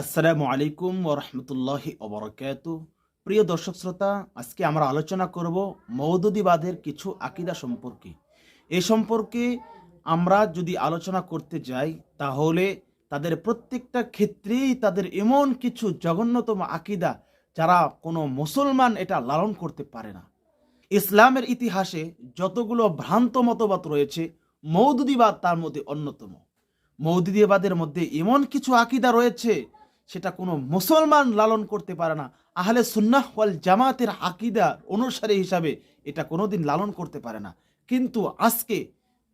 আসসালামু আলাইকুম ওরহমতুল্লাহি অবরকাত প্রিয় দর্শক শ্রোতা, আজকে আমরা আলোচনা করব মৌদুদিবাদের কিছু আকিদা সম্পর্কে। এ সম্পর্কে আমরা যদি আলোচনা করতে যাই, তাহলে তাদের প্রত্যেকটা ক্ষেত্রেই তাদের এমন কিছু জঘন্যতম আকিদা যারা কোনো মুসলমান এটা লালন করতে পারে না। ইসলামের ইতিহাসে যতগুলো ভ্রান্ত মতবাদ রয়েছে মৌদুদিবাদ তার মধ্যে অন্যতম। মৌদুদিবাদের মধ্যে এমন কিছু আকিদা রয়েছে সেটা কোনো মুসলমান লালন করতে পারে না। আহলে সুন্নাহ ওয়াল জামাতের আকিদা অনুসারী হিসাবে এটা কোনোদিন লালন করতে পারে না। কিন্তু আজকে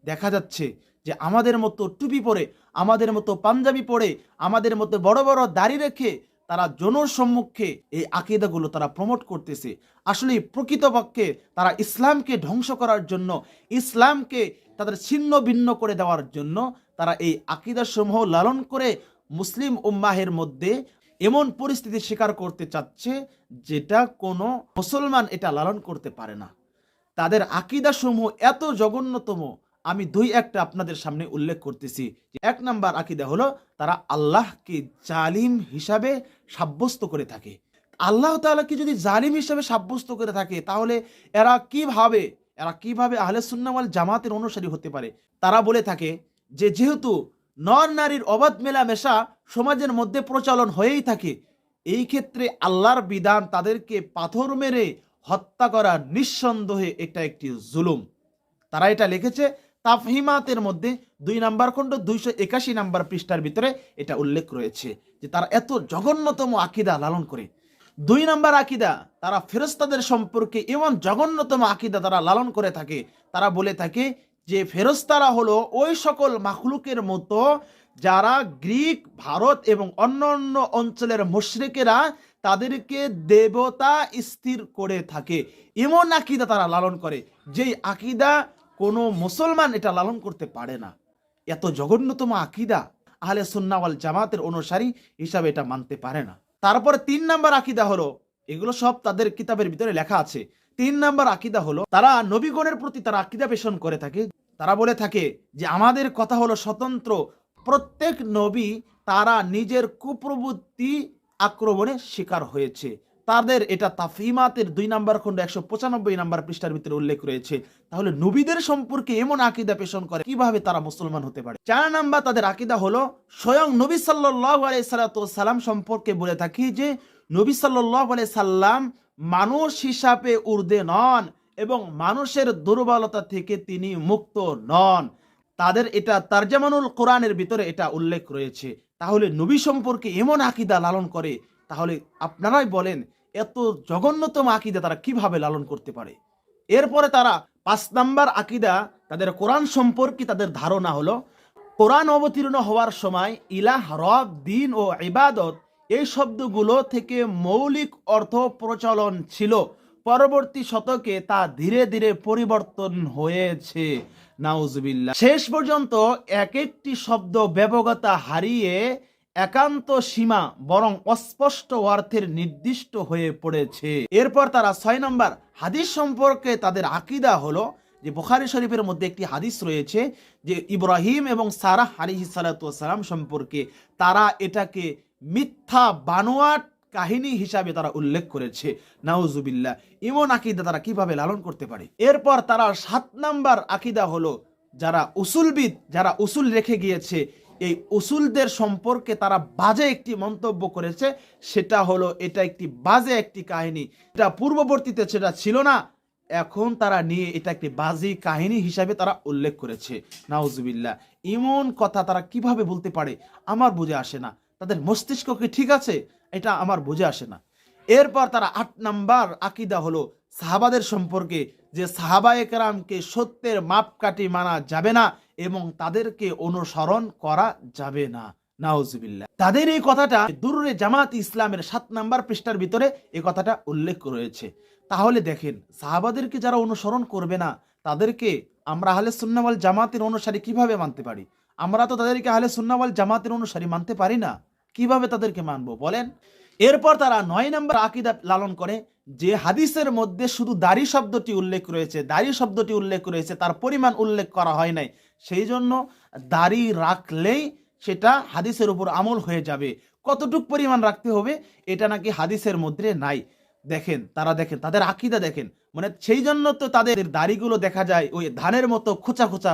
দেখা যাচ্ছে যে আমাদের মতো টুপি পরে, আমাদের মতো পাঞ্জাবি পরে, আমাদের মতো বড় বড় দাড়ি রেখে তারা জনর সম্মুখে এই আকিদাগুলো তারা প্রমোট করতেছে। আসলে প্রকৃতপক্ষে তারা ইসলামকে ধ্বংস করার জন্য, ইসলামকে তাদের ছিন্ন ভিন্ন করে দেওয়ার জন্য তারা এই আকিদাসমূহ লালন করে মুসলিম উম্মাহের মধ্যে এমন পরিস্থিতি স্বীকার করতে চাচ্ছে যেটা কোনো মুসলমান এটা লালন করতে পারে না। তাদের আকিদাসমূহ এত জঘন্যতম, আমি দুই একটা আপনাদের সামনে উল্লেখ করতেছি। এক নাম্বার আকিদা হলো, তারা আল্লাহকে জালিম হিসাবে সাব্যস্ত করে থাকে। আল্লাহ তাআলাকে যদি জালিম হিসাবে সাব্যস্ত করে থাকে, তাহলে এরা কীভাবে এরা কীভাবে আহলে সুন্নাওয়াল জামাতের অনুসারী হতে পারে? তারা বলে থাকে যে, যেহেতু নর নারীর অবাধ মেলামেশা সমাজের মধ্যে প্রচলন হয়েই থাকে। এই ক্ষেত্রে আল্লাহর বিধান তাদেরকে পাথর মেরে হত্যা করা নিঃসন্দেহে এটা একটি জুলুম। তারা এটা লিখেছে, তাফহিমাতের মধ্যে দুই নাম্বার খণ্ড দুইশো একাশি নাম্বার পৃষ্ঠার ভিতরে এটা উল্লেখ রয়েছে যে তারা এত জঘন্যতম আকিদা লালন করে। দুই নাম্বার আকিদা, তারা ফেরস্তাদের সম্পর্কে এমন জঘন্যতম আকিদা তারা লালন করে থাকে। তারা বলে থাকে যে ফেরস্তারা হলো ওই সকল মাখলুকের মতো, যারা গ্রিক, ভারত এবং অন্য অন্য অঞ্চলের মুশরিকেরা তাদেরকে দেবতা স্থির করে থাকে। এমন আকিদা তারা লালন করে, যেই আকিদা কোনো মুসলমান এটা লালন করতে পারে না। এত জঘন্যতম আকিদা আহলে সুন্নাওয়াল জামাতের অনুসারী হিসাবে এটা মানতে পারে না। তারপরে তিন নাম্বার আকিদা হলো, এগুলো সব তাদের কিতাবের ভিতরে লেখা আছে। তিন নাম্বার আকিদা হলো, তারা নবীগণের প্রতি তারা আকিদা পেশন করে থাকে তারা বলে থাকে যে আমাদের কথা হলো স্বতন্ত্র। প্রত্যেক নবী তারা নিজের কুপ্রবৃত্তি আক্রমণে শিকার হয়েছে। তাদের এটা তাফিমাতের দুই নাম্বার খণ্ড একশো পঁচানব্বই নাম্বার পৃষ্ঠার ভিতরে উল্লেখ রয়েছে। তাহলে নবীদের সম্পর্কে এমন আকিদা পেশন করে কীভাবে তারা মুসলমান হতে পারে? চার নাম্বার তাদের আকিদা হলো স্বয়ং নবী সাল্লাহ সাল্লাম সম্পর্কে বলে থাকি যে নবী সাল্লাহ সাল্লাম মানুষ হিসাবে উর্দে নন। এবং মানুষের দুর্বলতা থেকে তিনি মুক্ত নন। তাদের এটা তারজামানুল কোরআনের ভিতরে এটা উল্লেখ রয়েছে। তাহলে নবী সম্পর্কে এমন আকিদা লালন করে, তাহলে আপনারাই বলেন, এত জঘন্যতম আকিদা তারা কীভাবে লালন করতে পারে? এরপরে তারা পাঁচ নাম্বার আকিদা, তাদের কোরআন সম্পর্কে তাদের ধারণা হলো, কোরআন অবতীর্ণ হওয়ার সময় ইলাহ, রব, দিন ও ইবাদত, এই শব্দগুলো থেকে মৌলিক অর্থ প্রচলন ছিল। পরবর্তী শতকে তা ধীরে ধীরে পরিবর্তন হয়েছে। নাউজবিল্লা শেষ পর্যন্ত এক একটি শব্দ ব্যবগতা হারিয়ে একান্ত সীমা বরং অস্পষ্ট অর্থের নির্দিষ্ট হয়ে পড়েছে। এরপর তারা ছয় নম্বর হাদিস সম্পর্কে তাদের আকিদা হলো যে, বুখারি শরীফের মধ্যে একটি হাদিস রয়েছে যে, ইব্রাহিম এবং সারাহ আলী সালাতাম সম্পর্কে তারা এটাকে মিথ্যা বানোয়াট কাহিনী হিসাবে তারা উল্লেখ করেছে। নাউজুবিল্লাহ, ইমন আকিদা তারা কীভাবে লালন করতে পারে? এরপর তারা সাত নাম্বার আকিদা হলো যারা উসুলবিদ, যারা উসুল রেখে গিয়েছে, এই উসুলদের সম্পর্কে তারা বাজে একটি মন্তব্য করেছে। সেটা হলো, এটা একটি বাজে একটি কাহিনী। এটা পূর্ববর্তীতে সেটা ছিল না, এখন তারা নিয়ে এটা একটি বাজি কাহিনী হিসাবে তারা উল্লেখ করেছে। নাউজুবিল্লাহ, ইমন কথা তারা কীভাবে বলতে পারে আমার বুঝে আসে না। তাদের মস্তিষ্ক কি ঠিক আছে? এটা আমার বুঝে আসে না। এরপর তারা আট নাম্বার আকিদা হলো সাহাবাদের সম্পর্কে যে সাহাবা একরামকে সত্যের মাপকাঠি মানা যাবে না এবং তাদেরকে অনুসরণ করা যাবে না। নাউজুবিল্লাহ। তাদের এই কথাটা দুরুরে জামাত ইসলামের সাত নাম্বার পৃষ্ঠার ভিতরে এই কথাটা উল্লেখ রয়েছে। তাহলে দেখেন, সাহাবাদেরকে যারা অনুসরণ করবে না, তাদেরকে আমরা হালে সুন্নাওয়াল জামাতের অনুসারী কীভাবে মানতে পারি? আমরা তো তাদেরকে আহলে সুন্নাওয়াল জামাতের অনুসারী মানতে পারি না। কীভাবে তাদেরকে মানব? বলেন, এরপর তারা নয় নম্বর আকিদা লালন করে যে হাদিসের মধ্যে শুধু দাড়ি শব্দটি উল্লেখ রয়েছে, দাড়ি শব্দটি উল্লেখ রয়েছে, তার পরিমাণ উল্লেখ করা হয় নাই। সেই জন্য দাড়ি রাখলেই সেটা হাদিসের উপর আমল হয়ে যাবে। কতটুক পরিমাণ রাখতে হবে, এটা নাকি হাদিসের মধ্যে নাই। দেখেন, তারা দেখেন, তাদের আকিদা দেখেন। মানে সেই জন্য তো তাদের দাড়িগুলো দেখা যায়, ওই ধানের মতো খোঁচা খোঁচা,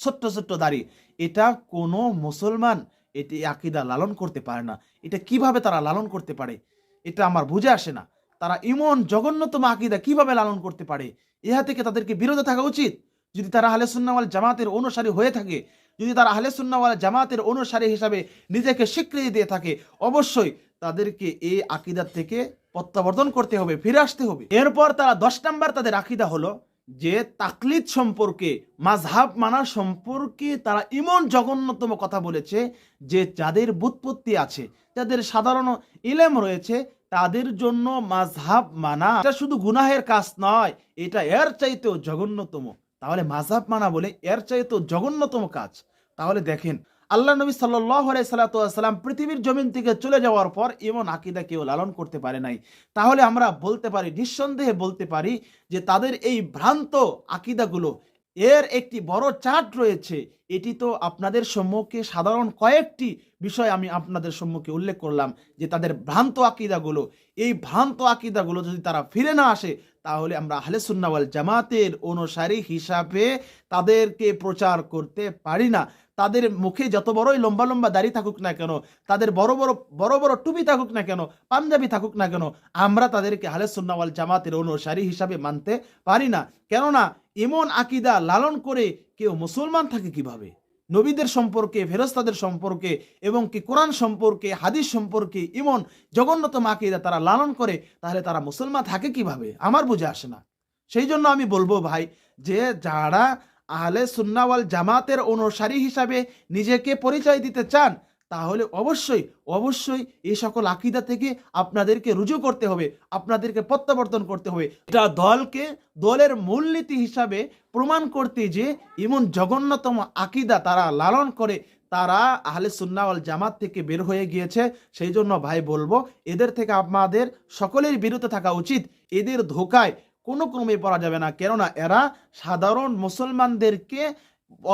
ছোট্ট ছোট্ট দাড়ি। এটা কোনো মুসলমান এটি আকিদা লালন করতে পারে না। এটা কীভাবে তারা লালন করতে পারে? এটা আমার বুঝে আসে না। তারা ইমন জঘন্যতম আকিদা কীভাবে লালন করতে পারে? ইহা থেকে তাদেরকে বিরত থাকা উচিত। যদি তারা আহলে সুন্নাওয়াল জামাতের অনুসারী হয়ে থাকে, যদি তারা আহলে সুন্নাওয়াল জামাতের অনুসারী হিসাবে নিজেকে স্বীকৃতি দিয়ে থাকে, অবশ্যই তাদেরকে এই আকিদার থেকে প্রত্যাবর্তন করতে হবে, ফিরে আসতে হবে। এরপর তারা দশ নাম্বার তাদের আকিদা হলো যে তাকলিদ সম্পর্কে মাঝহাব মানার সম্পর্কে তারা ইমন জঘন্যতম কথা বলেছে যে যাদের বুৎপত্তি আছে, যাদের সাধারণ ইলেম রয়েছে, তাদের জন্য মাঝহাব মানা এটা শুধু গুনাহের কাজ নয়, এটা এর চাইতেও জঘন্যতম। তাহলে মাঝহাব মানা বলে এর চাইতেও জঘন্যতম কাজ। তাহলে দেখেন আল্লাহ নবী সাল্লাই সাল্লাম পৃথিবীর জমিন থেকে চলে যাওয়ার পর এমন আকিদা কেউ লালন করতে পারে নাই। তাহলে আমরা বলতে পারি, নিঃসন্দেহে বলতে পারি যে তাদের এই ভ্রান্ত আকিদাগুলো, এর একটি বড় চার্ট রয়েছে। এটি তো আপনাদের সম্মুখে সাধারণ কয়েকটি বিষয় আমি আপনাদের সম্মুখে উল্লেখ করলাম যে তাদের ভ্রান্ত আকিদাগুলো, এই ভ্রান্ত আকিদাগুলো যদি তারা ফিরে না আসে তাহলে আমরা আহলে সুন্নাওয়াল জামাতের অনুসারী হিসাবে তাদেরকে প্রচার করতে পারি না। তাদের মুখে যত বড়ই লম্বা লম্বা দাড়ি থাকুক না কেন, তাদের বড় বড় বড় বড় টুপি থাকুক না কেন, পাঞ্জাবি থাকুক না কেন, আমরা তাদেরকে আহলে সুন্নাওয়াল জামাতের অনুসারী হিসাবে মানতে পারি না। কেননা, এমন আকিদা লালন করে কেউ মুসলমান থাকে কীভাবে? নবীদের সম্পর্কে ফেরস্তাদের সম্পর্কে এবং কি কোরআন সম্পর্কে, হাদিস সম্পর্কে, ইমন জগন্নত আকিদা তারা লালন করে, তাহলে তারা মুসলমান থাকে কীভাবে? আমার বুঝে আসে না। সেই জন্য আমি বলব ভাই যে যারা আহলে সুন্নাওয়াল জামাতের অনুসারী হিসাবে নিজেকে পরিচয় দিতে চান তাহলে অবশ্যই অবশ্যই এই সকল আকিদা থেকে আপনাদেরকে রুজু করতে হবে, আপনাদেরকে প্রত্যাবর্তন করতে হবে। এটা দলকে, দলের মূলনীতি হিসাবে প্রমাণ করতে যে এমন জঘন্যতম আকিদা তারা লালন করে, তারা আহলে সুন্নাওয়াল জামাত থেকে বের হয়ে গিয়েছে। সেই জন্য ভাই বলব, এদের থেকে আমাদের সকলের বিরত থাকা উচিত। এদের ধোকায় কোনো ক্রমে পড়া যাবে না। কেননা এরা সাধারণ মুসলমানদেরকে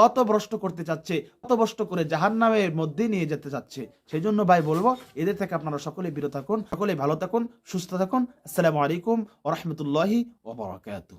অতভ্রষ্ট করতে চাচ্ছে, অতভ্রষ্ট করে জাহান নামের মধ্যে নিয়ে যেতে চাচ্ছে। সেই জন্য ভাই, বলব, এদের থেকে আপনারা সকলে বিরত থাকুন, সকলে ভালো থাকুন, সুস্থ থাকুন। আসসালামু আলাইকুম ওরহমতুল্লাহি ওবরাকাতু